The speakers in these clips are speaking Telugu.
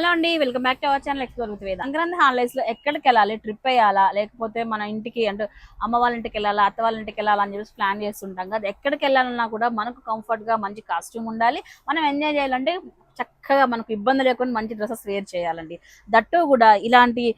హలో అండి welcome back to our channel explore with Veda. Sankranti హాలిడేస్లో ఎక్కడికి వెళ్ళాలి ట్రిప్ వేయాలా? లేకపోతే మన ఇంటికి అంటే అమ్మ వాళ్ళ ఇంటికి వెళ్ళాలా? అత్త వాళ్ళ ఇంటికి వెళ్ళాలా? అని చెప్పి ప్లాన్ చేస్తుంటాం కదా. ఎక్కడికి వెళ్ళాలన్నా కూడా మనకు కంఫర్ట్గా మంచి కాస్ట్యూమ్ ఉండాలి. మనం ఎంజాయ్ చేయాలంటే చక్కగా మనకు ఇబ్బంది లేకుండా మంచి డ్రెస్సెస్ వేర్ చేయాలండి. దట్టు కూడా ఇలాంటి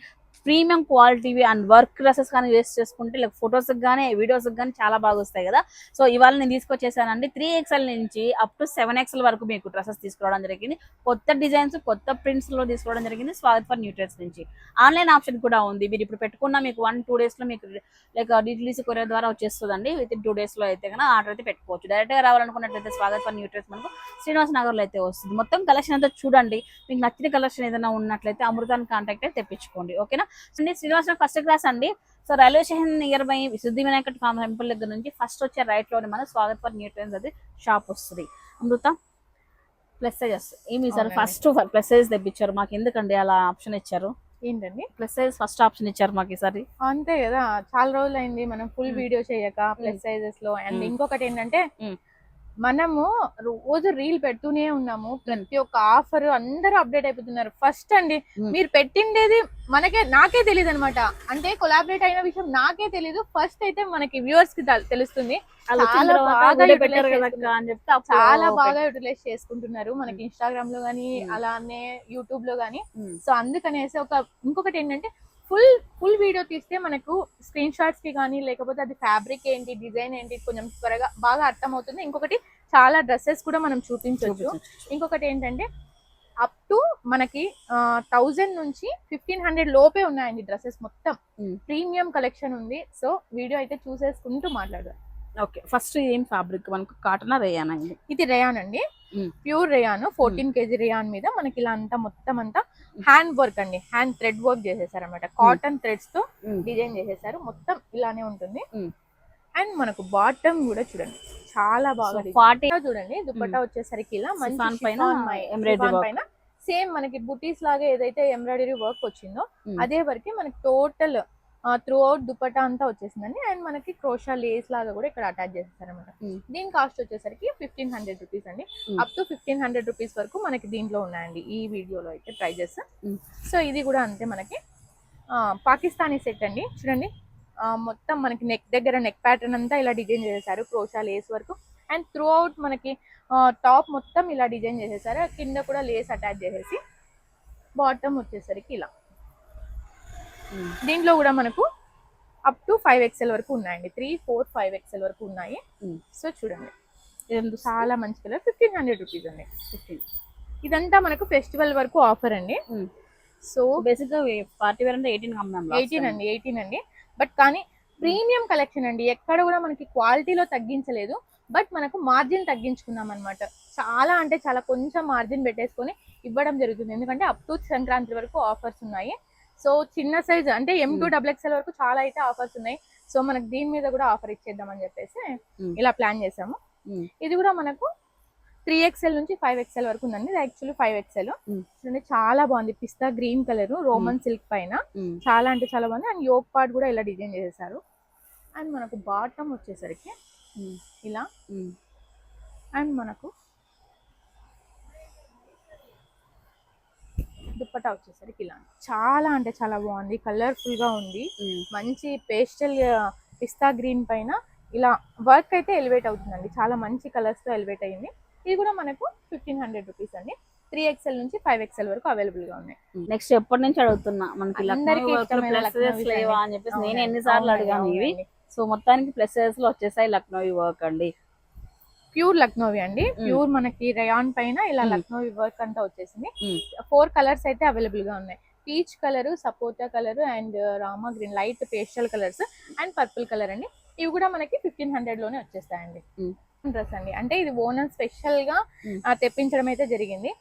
ప్రీమియం క్వాలిటీవి అండ్ వర్క్ డ్రెస్సెస్ కానీ వేస్ట్ చేసుకుంటే లైక్ ఫొటోస్కి కానీ వీడియోస్ కానీ చాలా బాగా వస్తాయి కదా. సో ఇవాళ నేను తీసుకొచ్చేసానండి త్రీ ఎక్స్ఎల్ నుంచి అప్ టు సెవెన్ ఎక్స్ఎల్ వరకు మీకు డ్రెస్సెస్ తీసుకురావడం జరిగింది. కొత్త డిజైన్స్ కొత్త ప్రింట్స్లో తీసుకోవడం జరిగింది. స్వాగత్ ఫర్ న్యూట్రెస్ నుంచి. ఆన్లైన్ ఆప్షన్ కూడా ఉంది. మీరు ఇప్పుడు పెట్టుకున్న మీకు వన్ టూ డేస్లో మీకు లైక్ డీటెయిల్స్ కొరియర్ ద్వారా వచ్చేస్తుందండి. విత్ ఇన్ టూ డేస్లో అయితే కనుక ఆర్డర్ అయితే పెట్టుకోవచ్చు. డైరెక్ట్గా రావాలనుకున్నట్లయితే స్వాగత్ ఫర్ న్యూట్రెస్ మనకు శ్రీనివాస్ నగర్లో అయితే వస్తుంది. మొత్తం కలెక్షన్ అంతా చూడండి. మీకు నచ్చిన కలెక్షన్ ఏదైనా ఉన్నట్లయితే అమృతాన్ని కాంటాక్ట్ అయితే తెప్పించుకోండి. ఓకేనా శ్రీనివాస్ ఫస్ట్ క్లాస్ అండి. So railway station near by Siddhi Vinayaka temple దగ్గర నుంచి ఫస్ట్ వచ్చే రైట్లోనే మన స్వాగత్ ఫర్ న్యూట్రెన్స్ అది షాప్ వస్తుంది. అమృత ప్లస్ సైజెస్ ఏమి సార్. ఫస్ట్ ప్లస్ సైజ్ తెప్పించారు? మాకు ఎందుకండి అలా ఆప్షన్ ఇచ్చారు? ఏంటండి? ప్లస్ సైజ్ ఫస్ట్ ఆప్షన్ ఇచ్చారు మాకు ఈసారి. అంతే కదా చాలా రోజులు అయింది మనం ఫుల్. వీడియో చేయక ప్లస్ సైజెస్లో. And hmm. ఇంకొకటి ఏంటంటే. మనము రోజు రీల్ పెడుతూనే ఉన్నాము. ప్రతి ఒక్క ఆఫర్ అందరూ అప్డేట్ అయిపోతున్నారు. ఫస్ట్ అండి. మీరు పెట్టిండేది మనకే నాకే తెలియదు అనమాట అంటే కొలాబరేట్ అయిన విషయం నాకే తెలీదు. ఫస్ట్ అయితే మనకి వ్యూవర్స్కి తెల్- తెలుస్తుంది. చాలా బాగా చాలా. బాగా యూటిలైజ్ చేసుకుంటున్నారు. మనకి ఇన్స్టాగ్రామ్లో గానీ. అలానే యూట్యూబ్లో గానీ. సో అందుకనేసి ఒక ఇంకొకటి ఏంటంటే ఫుల్ ఫుల్ వీడియో తీస్తే మనకు స్క్రీన్ షాట్స్కి కానీ లేకపోతే అది ఫ్యాబ్రిక్ ఏంటి డిజైన్ ఏంటి కొంచెం త్వరగా బాగా అర్థమవుతుంది. ఇంకొకటి చాలా డ్రెస్సెస్ కూడా మనం చూపించవచ్చు. ఇంకొకటి ఏంటంటే అప్ టు మనకి థౌజండ్ నుంచి ఫిఫ్టీన్ హండ్రెడ్ లోపే ఉన్నాయండి డ్రెస్సెస్ మొత్తం. ప్రీమియం కలెక్షన్ ఉంది. సో వీడియో అయితే చూసేసుకుంటూ మాట్లాడదాం. ఓకే ఫస్ట్ ఏం ఫ్యాబ్రిక్ మనకు కాటన్ రేయానా అండి? ఇది రేయాన్ అండి. Pure rayon. Fourteen KG rayon మీద మనకి ఇలా అంతా మొత్తం అంతా హ్యాండ్ వర్క్ అండి హ్యాండ్ థ్రెడ్ వర్క్ చేసేసారు అనమాట కాటన్ థ్రెడ్స్తో డిజైన్ చేసేసారు మొత్తం ఇలానే ఉంటుంది. అండ్ మనకు బాటమ్ కూడా చూడండి చాలా బాగా. ఫార్టీ చూడండి దుపట్టా వచ్చేసరికి ఇలా మంచి పైన. పైన సేమ్ మనకి బుటీస్ లాగా ఏదైతే ఎంబ్రాయిడరీ వర్క్ వచ్చిందో. అదే వరకు మనకి టోటల్ త్రూ అవుట్ దుపట్టా అంతా వచ్చేసిందండి. అండ్ మనకి క్రోషా లేస్ లాగా కూడా ఇక్కడ అటాచ్ చేసేసారు అనమాట Mm. దీని కాస్ట్ వచ్చేసరికి ఫిఫ్టీన్ హండ్రెడ్ రూపీస్ అండి. Up to fifteen hundred rupees వరకు మనకి దీంట్లో ఉన్నాయండి ఈ వీడియోలో అయితే ప్రైజెస్ Mm. సో ఇది కూడా అంతే మనకి. పాకిస్తానీ సెట్ అండి. చూడండి. మొత్తం మనకి నెక్ దగ్గర నెక్ ప్యాటర్న్ అంతా ఇలా డిజైన్ చేసేసారు క్రోషా లేస్ వరకు. అండ్ త్రూ అవుట్ మనకి టాప్ మొత్తం ఇలా డిజైన్ చేసేసారు. కింద కూడా లేస్ అటాచ్ చేసేసి బాటమ్ వచ్చేసరికి ఇలా. దీంట్లో కూడా మనకు అప్ టు ఫైవ్ ఎక్స్ఎల్ వరకు ఉన్నాయండి. త్రీ ఫోర్ ఫైవ్ ఎక్స్ఎల్ వరకు ఉన్నాయి. సో చూడండి. చాలా మంచి కలర్. ఫిఫ్టీన్ హండ్రెడ్ రూపీస్ అండి. ఇదంతా మనకు ఫెస్టివల్ వరకు ఆఫర్ అండి. సో బేసిక్గా పార్టీ వేర్ అంటే ఎయిటీన్ ఎయిటీన్ అండి ఎయిటీన్ అండి. బట్ కానీ ప్రీమియం కలెక్షన్ అండి. ఎక్కడ కూడా మనకి క్వాలిటీలో తగ్గించలేదు. బట్ మనకు మార్జిన్ తగ్గించుకున్నాం అనమాట చాలా అంటే చాలా కొంచెం మార్జిన్ పెట్టేసుకొని ఇవ్వడం జరుగుతుంది. ఎందుకంటే అప్ టు సంక్రాంతి వరకు ఆఫర్స్ ఉన్నాయి. సో చిన్న సైజ్ అంటే ఎం టూ డబుల్ ఎక్స్ఎల్ వరకు చాలా అయితే ఆఫర్స్ ఉన్నాయి. సో మనకు దీని మీద కూడా ఆఫర్ ఇచ్చేద్దామని చెప్పేసి Mm. ఇలా ప్లాన్ చేసాము Mm. ఇది కూడా మనకు త్రీ ఎక్స్ఎల్ నుంచి ఫైవ్ ఎక్స్ఎల్ వరకు ఉందండి. ఇది యాక్చువల్లీ ఫైవ్ ఎక్స్ఎల్. చూడండి చాలా బాగుంది. Pista green colour Roman silk పైన. చాలా అంటే చాలా బాగుంది. అండ్ యోగ్ పార్ట్ కూడా ఇలా డిజైన్ చేసేసారు. అండ్ మనకు బాటమ్ వచ్చేసరికి ఇలా అండ్ మనకు దుప్పటా వచ్చేసరికి ఇలా. చాలా అంటే చాలా బాగుంది. కలర్ఫుల్గా ఉంది మంచి పేస్టల్ పిస్తా గ్రీన్ పైన ఇలా వర్క్ అయితే ఎలివేట్ అవుతుందండి. చాలా మంచి కలర్స్తో ఎలివేట్ అయింది. ఇది కూడా మనకు ఫిఫ్టీన్ హండ్రెడ్ రూపీస్ అండి. త్రీ ఎక్స్ఎల్ నుంచి ఫైవ్ ఎక్స్ఎల్ వరకు అవైలబుల్గా ఉన్నాయి నెక్స్ట్ ఎప్పటి నుంచి అడుగుతున్నా? మనకి. అని చెప్పేసి నేను ఎన్నిసార్లు అడిగాను ఇవి. సో మొత్తానికి ప్లస్లో వచ్చేసాయి లక్నోవి వర్క్ అండి. ప్యూర్ లక్నోవి అండి. ప్యూర్ మనకి రయాన్ పైన ఇలా. లక్నోవి వర్క్ అంతా వచ్చేసింది. ఫోర్ కలర్స్ అయితే అవైలబుల్గా ఉన్నాయి peach colour sapota colour and Rama green light pastel colours and purple colour అండి ఇవి కూడా మనకి ఫిఫ్టీన్ హండ్రెడ్లోనే వచ్చేస్తాయండి. డ్రెస్ అండి అంటే ఇది ఓనం స్పెషల్గా తెప్పించడం అయితే జరిగింది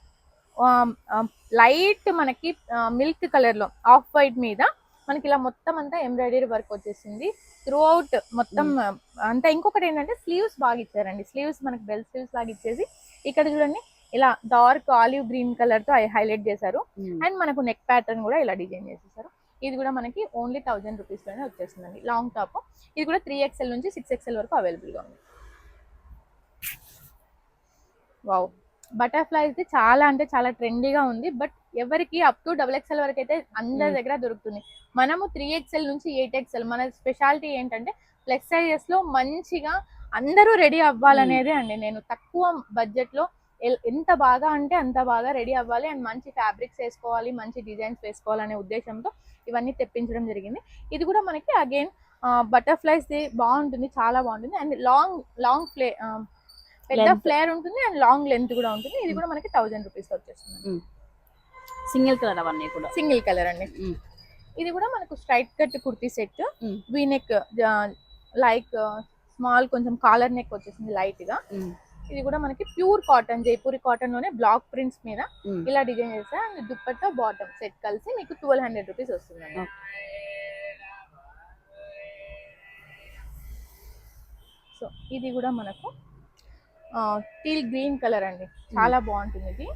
లైట్ మనకి మిల్క్ కలర్లో ఆఫ్ వైట్ మీద మనకి ఇలా మొత్తం అంతా ఎంబ్రాయిడరీ వర్క్ వచ్చేసింది. త్రూ అవుట్ మొత్తం అంతా ఇంకొకటి ఏంటంటే స్లీవ్స్ బాగా ఇచ్చారండి. స్లీవ్స్ మనకి బెల్ స్లీవ్స్ లాగా ఇచ్చేసి ఇక్కడ చూడండి ఇలా డార్క్ ఆలివ్ గ్రీన్ కలర్తో హైలైట్ చేశారు. అండ్ మనకు నెక్ ప్యాటర్న్ కూడా ఇలా డిజైన్ చేసేసారు. ఇది కూడా మనకి ఓన్లీ థౌజండ్ రూపీస్లోనే వచ్చేస్తుందండి లాంగ్ టాప్. ఇది కూడా త్రీ ఎక్స్ఎల్ నుంచి సిక్స్ ఎక్స్ఎల్ వరకు అవైలబుల్గా ఉంది. వావ్. బటర్ఫ్లైస్ చాలా అంటే చాలా ట్రెండీగా ఉంది. బట్ ఎవరికి అప్ టు డబుల్ ఎక్స్ఎల్ వరకు అయితే అందరి Hmm. దగ్గర దొరుకుతుంది. మనము త్రీ ఎక్స్ఎల్ నుంచి ఎయిట్ ఎక్స్ఎల్ మన స్పెషాలిటీ ఏంటంటే ఫ్లెక్స్ సైజెస్లో మంచిగా అందరూ రెడీ అవ్వాలనేదే అండి నేను. తక్కువ బడ్జెట్లో ఎంత బాగా అంటే అంత బాగా రెడీ అవ్వాలి అండ్ మంచి ఫ్యాబ్రిక్స్ వేసుకోవాలి మంచి డిజైన్స్ వేసుకోవాలనే ఉద్దేశంతో ఇవన్నీ తెప్పించడం జరిగింది. ఇది కూడా మనకి అగైన్ బటర్ఫ్లైస్ బాగుంటుంది చాలా బాగుంటుంది. అండ్ లాంగ్ లాంగ్ ఫ్లే పెద్ద. ఫ్లేర్ ఉంటుంది అండ్ లాంగ్ లెంత్ కూడా ఉంటుంది. ఇది కూడా మనకి థౌజండ్ రూపీస్ వచ్చేస్తుంది. సింగిల్ కలర్ అవన్నీ కూడా. సింగిల్ కలర్ అండి. ఇది కూడా మనకు straight cut kurti set. V neck like small కొంచెం కాలర్ నెక్ వచ్చేసింది లైట్గా. ఇది కూడా మనకి ప్యూర్ కాటన్ జైపూరి కాటన్లోనే బ్లాక్ ప్రింట్స్ మీద ఇలా డిజైన్ చేస్తారు అండ్ దుప్పట్టా బాటమ్ సెట్ కలిసి మీకు ట్వెల్వ్ హండ్రెడ్ రూపీస్ వస్తుందండి. సో ఇది కూడా మనకు టీల్ గ్రీన్ కలర్ అండి. చాలా బాగుంటుంది ఇది.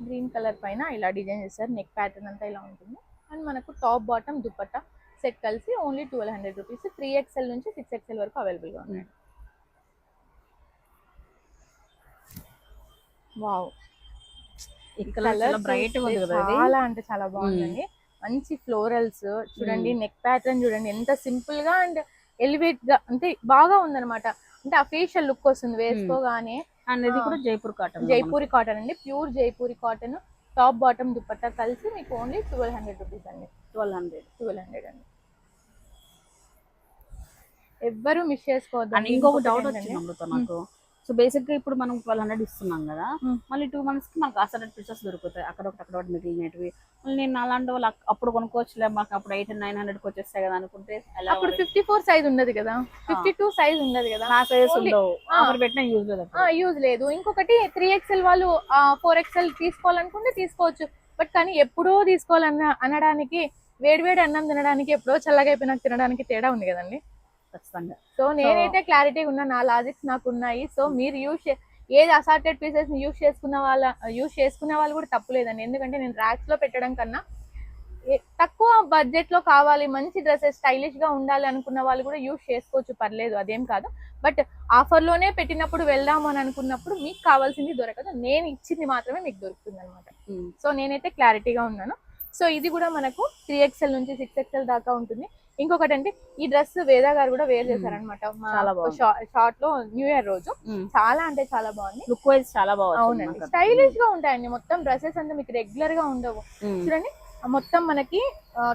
గ్రీన్ కలర్ పైన ఇలా డిజైన్ చేస్తారు నెక్ ప్యాటర్న్ అంతా ఇలా ఉంటుంది. అండ్ మనకు టాప్ బాటమ్ దుప్పట్టా సెట్ కలిసి only twelve hundred rupees. Three XL నుంచి సిక్స్ ఎక్స్ఎల్ వరకు అవైలబుల్గా ఉన్నాయి. వావ్. కలర్ బ్రైట్ చాలా అంటే చాలా బాగుందండి. మంచి ఫ్లోరల్స్. చూడండి నెక్ ప్యాటర్న్ చూడండి. ఎంత సింపుల్గా అండ్ ఎలివేట్గా అంటే బాగా ఉందన్నమాట. అంటే అఫీషియల్ లుక్ వస్తుంది. వేసుకోగానే అండ్ ఇది. కూడా జైపూర్ కాటన్ జైపూరి కాటన్ అండి. Pure Jaipuri cotton. Top bottom dupatta కలిసి మీకు ఓన్లీ ట్వెల్వ్ హండ్రెడ్ రూపీస్ అండి. Twelve hundred. ట్వెల్వ్ హండ్రెడ్ అండి. ఎవ్వరు మిస్ చేసుకోవద్దు ఇంకొక డౌట్ వచ్చింది అమృత నాకు. సో బేసిక్గా ఇప్పుడు మనం ట్వెల్వ్ హండ్రెడ్ ఇస్తున్నాం కదా Hmm. మళ్ళీ టూ మంత్స్కి మనకు అసలు పీసెస్ దొరుకుతాయి. అక్కడ ఒకటి అక్కడ ఒకటి మిగిలినవి మళ్ళీ నేను అలాంటి వాళ్ళు అప్పుడు కొనుక్కోవచ్చులే మాకు అప్పుడు ఎయిట్ నైన్ హండ్రెడ్కి వచ్చేస్తాయి కదా అనుకుంటే అప్పుడు? ఫిఫ్టీ ఫోర్ సైజ్ ఉండదు కదా. ఫిఫ్టీ టూ సైజ్ ఉండదు కదా. నా Only- ఉండవు. పెట్టిన యూజ్ లేదు. యూజ్ లేదు. ఇంకొకటి త్రీ ఎక్స్ఎల్ వాళ్ళు ఫోర్ ఎక్స్ఎల్ తీసుకోవాలనుకుంటే తీసుకోవచ్చు. బట్ కానీ ఎప్పుడో తీసుకోవాలన్న అనడానికి వేడివేడి అన్నం తినడానికి ఎప్పుడో చల్లగా అయిపోయినాక తినడానికి తేడా ఉంది కదండి. ఖచ్చితంగా. సో నేనైతే క్లారిటీగా ఉన్నా నా లాజిక్స్ నాకు ఉన్నాయి. సో మీరు యూజ్ ఏది అసార్టెడ్ పీసెస్ యూజ్ చేసుకున్న వాళ్ళ యూజ్ చేసుకునే వాళ్ళు కూడా తప్పు లేదండి ఎందుకంటే నేను ర్యాక్స్లో పెట్టడం కన్నా తక్కువ బడ్జెట్లో కావాలి మంచి డ్రెస్సెస్ స్టైలిష్గా ఉండాలి అనుకున్న వాళ్ళు కూడా యూజ్ చేసుకోవచ్చు. పర్లేదు అదేం కాదు. బట్ ఆఫర్లోనే పెట్టినప్పుడు వెళ్దాము అని అనుకున్నప్పుడు మీకు కావాల్సింది దొరకదు. నేను ఇచ్చింది మాత్రమే మీకు దొరుకుతుంది అనమాట Hmm. సో నేనైతే క్లారిటీగా ఉన్నాను. సో ఇది కూడా మనకు త్రీ ఎక్స్ఎల్ నుంచి సిక్స్ ఎక్స్ఎల్ దాకా ఉంటుంది. ఇంకొకటి అంటే ఈ డ్రెస్ వేదా గారు కూడా వేర్ చేశారనమాట. షార్ట్లో న్యూ ఇయర్ రోజు. చాలా అంటే చాలా బాగుంది. లుక్ వైజ్ చాలా బాగుంది అవునండి. స్టైలిష్గా ఉంటాయండి. మొత్తం డ్రెస్సెస్ అంతా మీకు రెగ్యులర్గా ఉండవు చూడండి. మొత్తం మనకి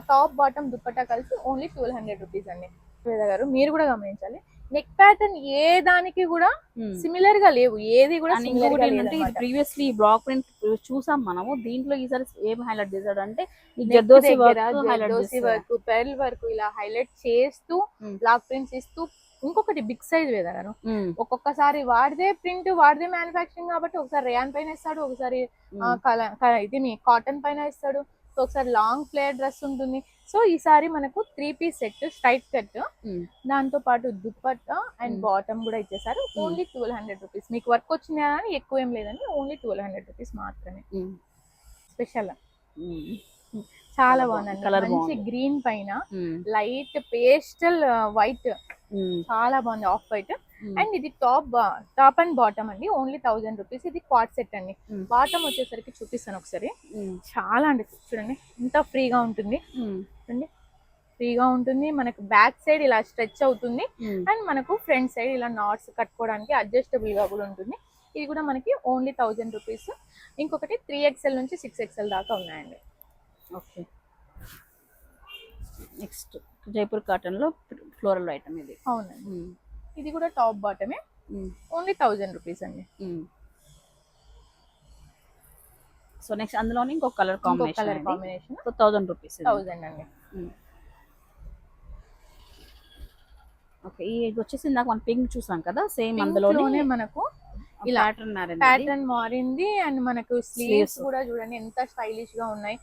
టాప్ బాటమ్ దుప్పట్టా కలిసి ఓన్లీ ట్వెల్వ్ హండ్రెడ్ రూపీస్ అండి. వేద గారు మీరు కూడా గమనించాలి. నెక్ ప్యాటర్న్ ఏ దానికి కూడా సిమిలర్గా లేవు. ఏది కూడా ఇంకొకటి ఏంటంటే ఇది. ప్రీవియస్లీ బ్లాక్ ప్రింట్ చూసాం మనము. దీంట్లో ఈసారి ఏం హైలైట్ చేశాడు అంటే work highlight zardozi work pearl work ఇలా హైలైట్ చేస్తూ Hmm. బ్లాక్ ప్రింట్స్ ఇస్తూ ఇంకొకటి బిగ్ సైజ్ వేదారు ఒక్కొక్కసారి వాడిదే ప్రింట్ వాడిదే మ్యానుఫాక్చరింగ్ కాబట్టి ఒకసారి రేయాన్ పైన ఇస్తాడు ఒకసారి క- ఇది కాటన్ పైన ఇస్తాడు. సో ఒకసారి లాంగ్ ఫ్లేర్ డ్రెస్ ఉంటుంది. సో ఈసారి మనకు three piece set straight cut దాంతో పాటు దుప్పట్టా అండ్ Hmm. బాటమ్ కూడా ఇచ్చేసారు ఓన్లీ ట్వెల్వ్ హండ్రెడ్ రూపీస్ మీకు వర్క్ వచ్చిందా అని ఎక్కువ ఏం లేదండి. ఓన్లీ ట్వెల్వ్ హండ్రెడ్ రూపీస్ మాత్రమే. స్పెషల్ చాలా బాగుందండి. Colour మంచి బాగుంది. గ్రీన్ పైన లైట్ పేస్టల్ వైట్ చాలా బాగుంది. ఆఫ్ వైట్ అండ్ ఇది టాప్ టాప్ అండ్ బాటమ్ అండి. Only thousand rupees. ఇది క్వాడ్ సెట్ అండి. Hmm. బాటమ్ వచ్చేసరికి చూపిస్తాను ఒకసారి. చాలా అంటే చూడండి. ఎంత ఫ్రీగా ఉంటుంది. చూడండి. ఫ్రీగా ఉంటుంది. మనకు బ్యాక్ సైడ్ ఇలా స్ట్రెచ్ అవుతుంది. అండ్ మనకు ఫ్రంట్ సైడ్ ఇలా నాట్స్ కట్టుకోవడానికి అడ్జస్టబుల్గా కూడా ఉంటుంది. ఇది కూడా మనకి ఓన్లీ థౌజండ్ రూపీస్. ఇంకొకటి త్రీ ఎక్స్ఎల్ నుంచి సిక్స్ ఎక్స్ఎల్ దాకా ఉన్నాయండి. ఓకే. నెక్స్ట్ జైపూర్ కాటన్లో ఫ్లోరల్ ఐటమ్ ఇది. అవునండి. ఇది కూడా టాప్ బాటమే. ఓన్లీ థౌజండ్ రూపీస్ అండి. సో నెక్స్ట్ అందులోనే ఇంకొక colour colour combination. Thousand rupees thousand అండి. ఓకే ఇది వచ్చేసి ఇందాక మనం పింక్ చూసాం కదా సేమ్ అందులోనే మనకు ఇలా ప్యాటర్న్ మారింది. ప్యాటర్న్ మారింది అండ్ మనకు స్లీవ్స్. కూడా చూడండి ఎంత స్టైలిష్గా ఉన్నాయి.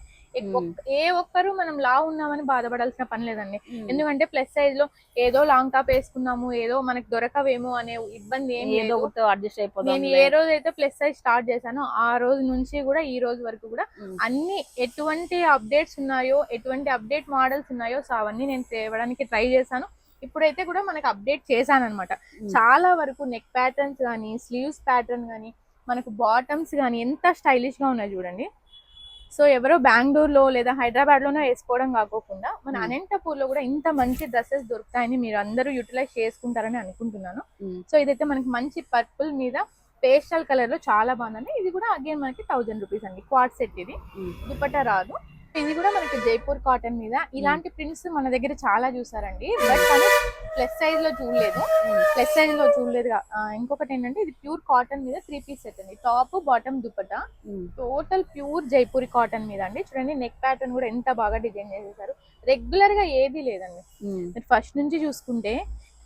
ఏ ఒక్కరు మనం లా ఉన్నామని బాధపడాల్సిన పని లేదండి. ఎందుకంటే ప్లస్ సైజ్లో ఏదో లాంగ్ టాప్ వేసుకున్నాము ఏదో మనకి దొరకవేమో అనే ఇబ్బంది ఏం ఏదో అడ్జస్ట్ అయిపోదాం నేను ఏ రోజు అయితే ప్లస్ సైజ్ స్టార్ట్ చేశానో ఆ రోజు నుంచి కూడా ఈ రోజు వరకు కూడా. అన్ని ఎటువంటి అప్డేట్స్ ఉన్నాయో ఎటువంటి అప్డేట్ మోడల్స్ ఉన్నాయో సో అవన్నీ నేను తేవడానికి ట్రై చేశాను. ఇప్పుడైతే కూడా మనకి అప్డేట్ చేశాను అనమాట. చాలా వరకు నెక్ ప్యాటర్న్స్ కానీ స్లీవ్స్ ప్యాటర్న్ కానీ మనకు బాటమ్స్ కానీ ఎంత స్టైలిష్గా ఉన్నాయి చూడండి. సో ఎవరో బెంగళూరులో లేదా హైదరాబాద్లోనే వేసుకోవడం కాకోకుండా మన Hmm. అనంతపూర్లో కూడా ఇంత మంచి డ్రెస్సెస్ దొరుకుతాయని మీరు అందరూ యూటిలైజ్ చేసుకుంటారని అనుకుంటున్నాను. సో ఇదైతే మనకి మంచి పర్పుల్ మీద పేస్టల్ కలర్లో చాలా బాగుందండి. ఇది కూడా అగైన్ మనకి థౌజండ్ రూపీస్ అండి. క్వాడ్ సెట్ ఇది. దుపట్టా రాదు. ఇది కూడా మనకి జైపూర్ కాటన్ మీద. ఇలాంటి ప్రింట్స్ మన దగ్గర చాలా చూసారండి. బట్ కానీ ప్లస్ సైజ్లో చూడలేదు. ప్లస్ సైజ్లో చూడలేదు ఇంకొకటి ఏంటంటే ఇది ప్యూర్ కాటన్ మీద త్రీ పీస్ సెట్ అండి. Top bottom dupatta. Total pure Jaipuri cotton మీద అండి. చూడండి నెక్ ప్యాటర్న్ కూడా ఎంత బాగా డిజైన్ చేసేసారు. రెగ్యులర్గా ఏది లేదండి. మీరు ఫస్ట్ నుంచి చూసుకుంటే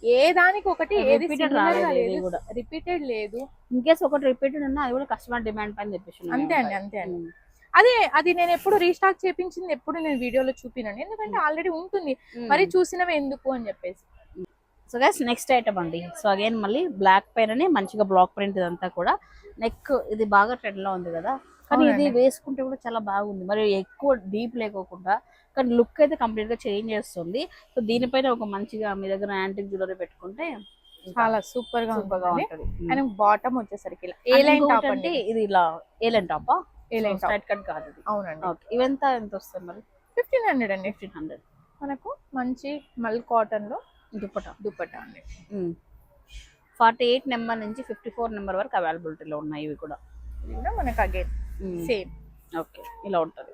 ఏ దానికి ఒకటి ఏది. రిపీటెడ్ లేదు. ఇన్ కేస్ ఒకటి రిపీటెడ్ ఉన్నా అది కూడా కస్టమర్ డిమాండ్ పైన చెప్పేసి అంతే అండి అంతే అండి. అదే అది నేను ఎప్పుడు రీస్టాక్ చేపించింది ఎప్పుడు నేను వీడియోలో చూపినండి ఎందుకంటే ఆల్రెడీ ఉంటుంది. మరి చూసినవి ఎందుకు అని చెప్పేసి. సో గైస్ నెక్స్ట్ ఐటమ్ అండి. సో అగైన్ మళ్ళీ బ్లాక్ పైననే మంచిగా బ్లాక్ ప్రింట్ ఇదంతా కూడా. నెక్ ఇది బాగా ట్రెండ్లో ఉంది కదా. కానీ ఇది. వేసుకుంటే కూడా చాలా బాగుంది. మరి ఎక్కువ డీప్ లేకోకుండా కానీ లుక్ అయితే కంప్లీట్గా చేంజ్ చేస్తుంది. సో దీనిపైన ఒక మంచిగా మీ దగ్గర యాంటిక్ జ్యువెలరీ పెట్టుకుంటే చాలా సూపర్గా సూపర్గా ఉంటుంది. అండ్ బాటమ్ వచ్చేసరికి ఇలా ఏ లైన్ టాప్ అంటే ఇది ఇలా A line top straight cut కాదు అవునండి. ఓకే ఇవంతా ఎంత వస్తుంది మరి? ఫిఫ్టీన్ హండ్రెడ్ అండి ఫిఫ్టీన్ హండ్రెడ్. మనకు మంచి మల్ కాటన్లో దుప్పట దుపట్టా అండి. ఫార్టీ ఎయిట్ నెంబర్ నుంచి ఫిఫ్టీ ఫోర్ నెంబర్ వరకు అవైలబిలిటీలో ఉన్నాయి ఇవి కూడా. ఇది కూడా మనకు అగైన్ సేమ్. ఓకే ఇలా ఉంటుంది.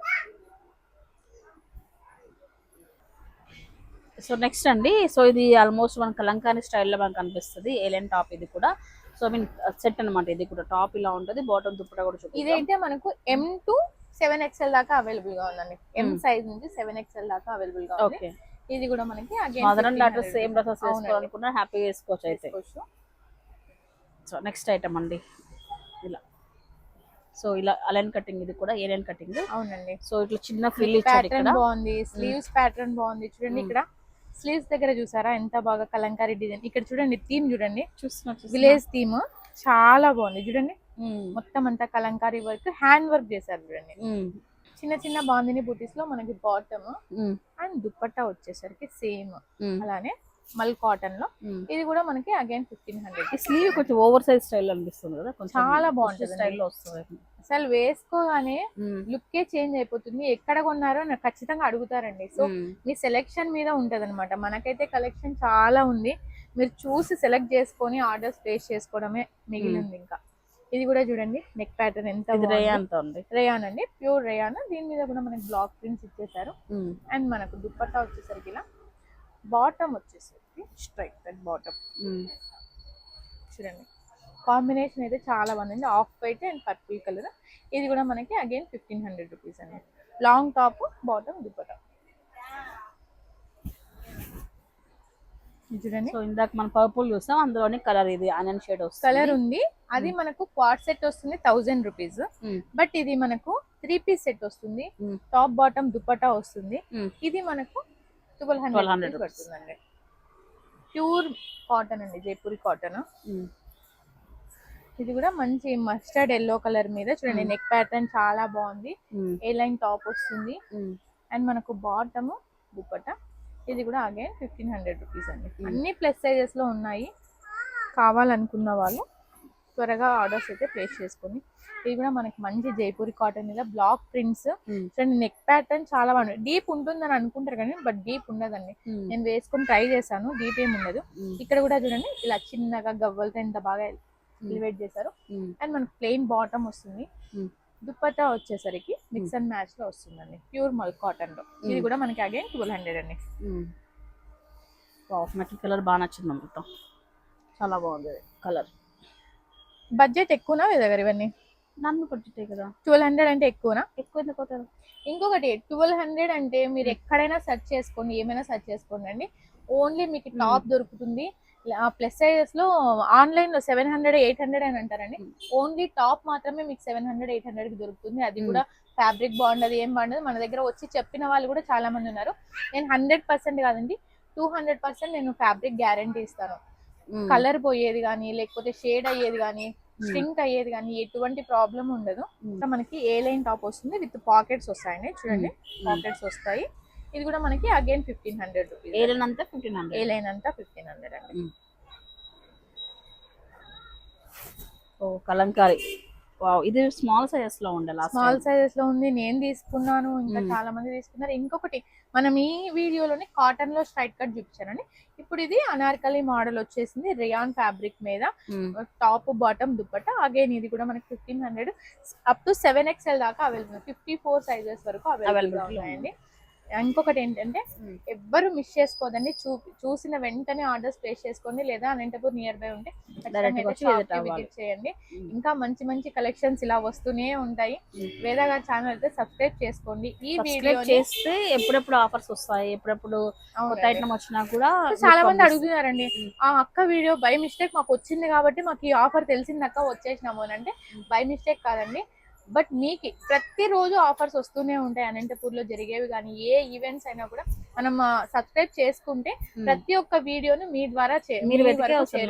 సో నెక్స్ట్ అండి సో ఇది ఆల్మోస్ట్ మన కలంకారీ స్టైల్లో మనకు కనిపిస్తుంది ఏలెన్ టాప్ ఇది కూడా. సో మీన్ సెట్ అన్నమాట. ఇది కూడా టాప్ ఇలా ఉంటుంది బాటమ్ దుప్పట కూడా చూపిస్తాం ఇదైతే మనకు ఎం టు సెవెన్ ఎక్స్ఎల్ దాకా అవైలబుల్గా ఉందండి. M Hmm. సైజ్ నుంచి సెవెన్ ఎక్స్ఎల్ దాకా అవైలబుల్గా ఉంది. ఓకే ఇది కూడా మనకి mother and daughter same dresses అవునండి. వేసుకోవాలనుకున్నా హ్యాపీగా వేసుకోవచ్చు అయితే. సో నెక్స్ట్ ఐటమ్ అండి. ఇలా. సో ఇలా అలైన్ కటింగ్ ఇది కూడా ఏలైన్ కటింగ్ అవునండి. సో ఇట్లా చిన్న ఫిల్ ప్యాటర్న్ ఇక్కడ. బాగుంది స్లీవ్స్ ప్యాటర్న్ బాగుంది. చూడండి Hmm. ఇక్కడ స్లీవ్స్ దగ్గర చూసారా? ఎంత బాగా కలంకారీ డిజైన్. ఇక్కడ చూడండి థీమ్ చూడండి. చూస్తున్నా విలేజ్ థీమ్. చాలా బాగుంది. చూడండి. మొత్తం అంతా కలంకారీ వర్క్ హ్యాండ్ వర్క్ చేశారు చూడండి. చిన్న చిన్న బాందిని బూటీస్లో మనకి బాటమ్ అండ్ దుప్పట్టా వచ్చేసరికి సేమ్ అలానే మల్ కాటన్లో. ఇది కూడా మనకి అగైన్ ఫిఫ్టీన్ హండ్రెడ్ స్లీవ్ కొంచెం ఓవర్ సైజ్ స్టైల్ అనిపిస్తుంది కదా చాలా బాగుంటుంది స్టైల్లో వస్తుంది. అసలు వేసుకోగానే లుక్కే చేంజ్ అయిపోతుంది. ఎక్కడ కొన్నారో నాకు ఖచ్చితంగా అడుగుతారండి. సో మీ సెలెక్షన్ మీద ఉంటది అనమాట మనకైతే కలెక్షన్ చాలా ఉంది. మీరు చూసి సెలెక్ట్ చేసుకొని ఆర్డర్స్ ప్లేస్ చేసుకోవడమే మిగిలింది ఇంకా. ఇది కూడా చూడండి నెక్ ప్యాటర్న్ ఎంత ఇది బాగుంది. రేయా అంత ఉంది. రేయాన్ అండి ప్యూర్ రేయాన్ దీని మీద కూడా మనకి బ్లాక్ ప్రింట్స్ ఇచ్చేసారు అండ్ మనకు దుప్పట్టా వచ్చేసరికి ఇలా బాటమ్ వచ్చేసరికి స్ట్రైట్ కట్ బాటమ్ చూడండి. కాంబినేషన్ అయితే చాలా బాగుంది off white and purple colour ఇది కూడా మనకి అగైన్ ఫిఫ్టీన్ హండ్రెడ్ రూపీస్ అండి. లాంగ్ టాప్ బాటమ్ దుపట్టా ఇది చూడండి. సో ఇందాక మనం పర్పుల్ చూస్తాం అందులోనే కలర్ ఇది ఆనియన్ షేడ్ వస్తుంది. కలర్ ఉంది. అది మనకు క్వాడ్ సెట్ వస్తుంది థౌజండ్ రూపీస్. బట్ ఇది మనకు త్రీ పీస్ సెట్ వస్తుంది. టాప్ బాటమ్ దుపట్టా వస్తుంది. ఇది మనకు ట్వెల్వ్ 1200 హండ్రెడ్. పడుతుందండి ప్యూర్ కాటన్ అండి జైపూరి కాటన్. ఇది కూడా మంచి మస్టర్డ్ ఎల్లో కలర్ మీద చూడండి. నెక్ ప్యాటర్న్ చాలా బాగుంది. ఏ లైన్ టాప్ వస్తుంది. అండ్ మనకు బాటమ్ దుపట్టా ఇది కూడా అగైన్ ఫిఫ్టీన్ హండ్రెడ్ రూపీస్ అండి. అన్ని ప్లస్ సైజెస్లో ఉన్నాయి కావాలనుకున్న వాళ్ళు త్వరగా ఆర్డర్స్ అయితే ప్లేస్ చేసుకొని ఇది కూడా మనకి మంచి జైపూరి కాటన్ మీద బ్లాక్ ప్రింట్స్. చూడండి నెక్ ప్యాటర్న్ చాలా బాగుంది. డీప్ ఉంటుందని అనుకుంటారు కానీ బట్ డీప్ ఉండదండి. Mm. నేను వేసుకొని ట్రై చేశాను డీప్ ఏమి ఉండదు. Mm. ఇక్కడ కూడా చూడండి ఇలా చిన్నగా గవ్వలతో ఎంత బాగా ఎలివేట్ చేశారు. Mm. అండ్ మనకి ప్లెయిన్ బాటమ్ వస్తుంది. దుపట్టా వచ్చేసరికి మిక్స్ అండ్ మ్యాచ్లో వస్తుందండి. ప్యూర్ మల్ కాటన్లో. ఇది. కూడా మనకి అగైన్ ట్వెల్వ్ హండ్రెడ్ అండి. నాకు కలర్ బాగా నచ్చింది మొత్తం చాలా బాగుంది. కలర్ బడ్జెట్ ఎక్కువనా మీ దగ్గర ఇవన్నీ? నన్ను కొట్టితే కదా. ట్వెల్వ్ హండ్రెడ్ అంటే ఎక్కువనా? ఎక్కువ ఎందుకు అవుతారు ఇంకొకటి ట్వెల్వ్ హండ్రెడ్ అంటే మీరు ఎక్కడైనా సెర్చ్ చేసుకోండి ఏమైనా సెర్చ్ చేసుకోండి అండి. ఓన్లీ మీకు టాప్ దొరుకుతుంది. ప్లస్ సైజెస్లో ఆన్లైన్లో సెవెన్ హండ్రెడ్ ఎయిట్ హండ్రెడ్ అని అంటారండి. ఓన్లీ టాప్ మాత్రమే మీకు సెవెన్ హండ్రెడ్ ఎయిట్ హండ్రెడ్కి దొరుకుతుంది. అది. కూడా ఫ్యాబ్రిక్ బాగుండదు ఏం బాగుండదు. మన దగ్గర వచ్చి చెప్పిన వాళ్ళు కూడా చాలా మంది ఉన్నారు. నేను హండ్రెడ్ పర్సెంట్ కాదండి టూ హండ్రెడ్ పర్సెంట్ నేను ఫ్యాబ్రిక్ గ్యారంటీ ఇస్తాను. కలర్ పోయేది కానీ లేకపోతే షేడ్ అయ్యేది కానీ స్ట్రింక్ అయ్యేది కానీ ఎటువంటి ప్రాబ్లం ఉండదు. ఇంకా మనకి ఏ లైన్ టాప్ వస్తుంది? విత్ పాకెట్స్ వస్తాయండి. చూడండి. పాకెట్స్ వస్తాయి. ఇది కూడా మనకి again fifteen hundred rupees. A line అంతా ఫిఫ్టీన్ ఏ హండ్రెడ్ లైన్ అంతా ఫిఫ్టీన్ హండ్రెడ్ అండి. ఓ కలంకారీ. వావ్ ఇది స్మాల్ సైజెస్లో ఉండే లాస్ట్ స్మాల్ సైజెస్లో ఉంది నేను తీసుకున్నాను ఇంకా మ్మ్. చాలా మంది తీసుకున్నారు. ఇంకొకటి మనం ఈ వీడియోలోని కాటన్లో స్ట్రైట్ కట్ చూపించానండి. ఇప్పుడు ఇది అనార్కలి మోడల్ వచ్చేసింది రియాన్ ఫ్యాబ్రిక్ మీద టాప్ బాటమ్ దుప్పట అగైన్ ఇది కూడా మనకి fifteen hundred up to seven XL దాకా అవైలబుల్ ఫిఫ్టీ ఫోర్ సైజెస్ వరకు అవైలబుల్ ఉన్నాయండి. ఇంకొకటి ఏంటంటే ఎవ్వరు మిస్ చేసుకోదండి. చూ చూసిన వెంటనే ఆర్డర్స్ ప్లేస్ చేసుకోండి. లేదా అనంతపూర్ నియర్ బై ఉంటే. విజిట్ చేయండి. ఇంకా మంచి మంచి కలెక్షన్స్ ఇలా వస్తూనే ఉంటాయి. వేద గారి ఛానల్ అయితే సబ్స్క్రైబ్ చేసుకోండి. ఈ వీడియో చేస్తే ఎప్పుడెప్పుడు ఆఫర్స్ వస్తాయి? ఎప్పుడెప్పుడు కొత్త ఐటమ్ వచ్చినా కూడా చాలా మంది అడుగుతున్నారండి. ఆ అక్క వీడియో బై మిస్టేక్ మాకు వచ్చింది కాబట్టి మాకు ఈ ఆఫర్ తెలిసింది అక్క వచ్చేసినాము అని అంటే బై మిస్టేక్ కాదండి. బట్ మీకు ప్రతిరోజు ఆఫర్స్ వస్తూనే ఉంటాయి అనంతపూర్లో జరిగేవి కానీ ఏ ఈవెంట్స్ అయినా కూడా మనం సబ్స్క్రైబ్ చేసుకుంటే. ప్రతి ఒక్క వీడియోను మీ ద్వారా మీరు.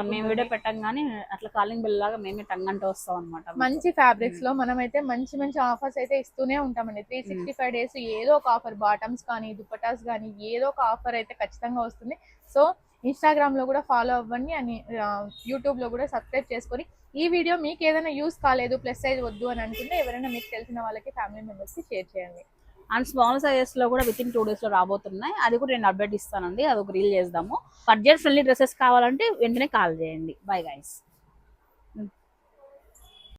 మేము. వీడియో పెట్టంగానే అట్లా కాలింగ్ బెల్ లాగా మేమే టంగ్ అంటూ వస్తాం అనమాట మంచి ఫ్యాబ్రిక్స్లో మనం అయితే మంచి మంచి ఆఫర్స్ అయితే ఇస్తూనే ఉంటామండి త్రీ సిక్స్టీ ఫైవ్ డేస్ ఏదో ఒక ఆఫర్ బాటమ్స్ కానీ దుపటాస్ కానీ ఏదో ఒక ఆఫర్ అయితే ఖచ్చితంగా వస్తుంది సో ఇన్స్టాగ్రామ్లో కూడా ఫాలో అవ్వండి అని యూట్యూబ్లో కూడా సబ్స్క్రైబ్ చేసుకొని ఈ వీడియో మీకు ఏదైనా యూస్ కాలేదు ప్లస్ సైజ్ వద్దు అని అనుకుంటే ఎవరైనా మీకు తెలిసిన వాళ్ళకి ఫ్యామిలీ మెంబర్స్కి షేర్ చేయండి. అండ్ స్మాల్ సైజెస్లో కూడా విత్ ఇన్ టూ డేస్లో రాబోతున్నాయి. అది కూడా నేను అప్డేట్ ఇస్తానండి అది ఒక రీల్ చేద్దాము. బడ్జెట్ ఫ్రెండ్లీ డ్రెస్సెస్ కావాలంటే వెంటనే కాల్ చేయండి. Bye guys